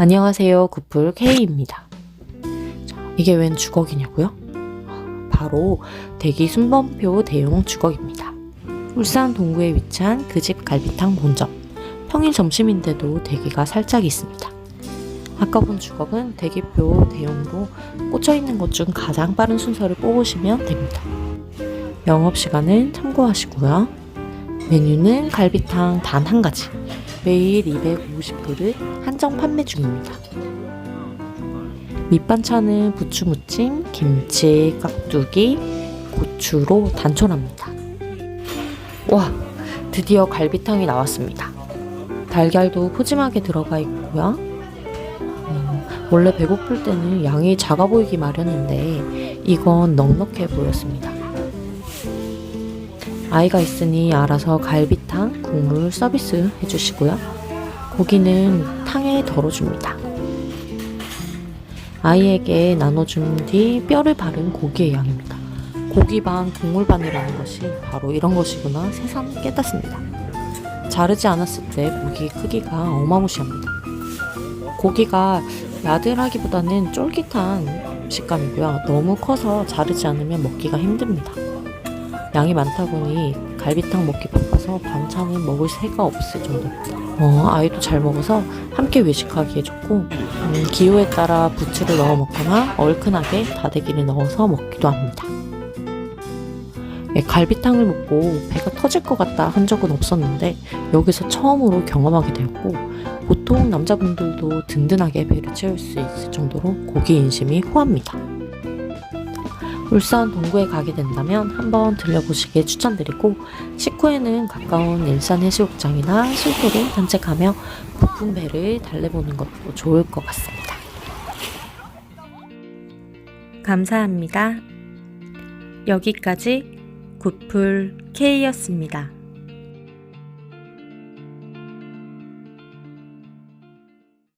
안녕하세요. 구플 K입니다. 자, 이게 웬 주걱이냐고요? 바로 대기 순번표 대용 주걱입니다. 울산 동구에 위치한 그 집 갈비탕 본점. 평일 점심인데도 대기가 살짝 있습니다. 아까 본 주걱은 대기표 대용으로 꽂혀 있는 것 중 가장 빠른 순서를 뽑으시면 됩니다. 영업시간은 참고하시고요. 메뉴는 갈비탕 단 한 가지. 매일 250그릇 한정 판매 중입니다. 밑반찬은 부추 무침, 김치, 깍두기, 고추로 단촐합니다. 와, 드디어 갈비탕이 나왔습니다. 달걀도 푸짐하게 들어가 있고요. 음, 원래 배고플 때는 양이 작아 보이기 마련인데 이건 넉넉해 보였습니다. 아이가 있으니 알아서 갈비탕 국물 서비스 해주시고요. 고기는 탕에 덜어줍니다. 아이에게 나눠준 뒤 뼈를 바른 고기의 양입니다. 고기 반 국물 반이라는 것이 바로 이런 것이구나 새삼 깨닫습니다. 자르지 않았을 때 고기 크기가 어마무시합니다. 고기가 야들하기보다는 쫄깃한 식감이고요. 너무 커서 자르지 않으면 먹기가 힘듭니다. 양이 많다 보니 갈비탕 먹기 바빠서 반찬은 먹을 새가 없을 정도입니다. 어, 아이도 잘 먹어서 함께 외식하기에 좋고 음, 기호에 따라 부추를 넣어 먹거나 얼큰하게 다대기를 넣어서 먹기도 합니다. 예, 갈비탕을 먹고 배가 터질 것 같다 한 적은 없었는데 여기서 처음으로 경험하게 되었고 보통 남자분들도 든든하게 배를 채울 수 있을 정도로 고기 인심이 후합니다. 울산 동구에 가게 된다면 한번 들려보시길 추천드리고 식후에는 가까운 일산 해수욕장이나 술도로 산책하며 고픈 배를 달래보는 것도 좋을 것 같습니다. 감사합니다. 여기까지 굿풀 K였습니다.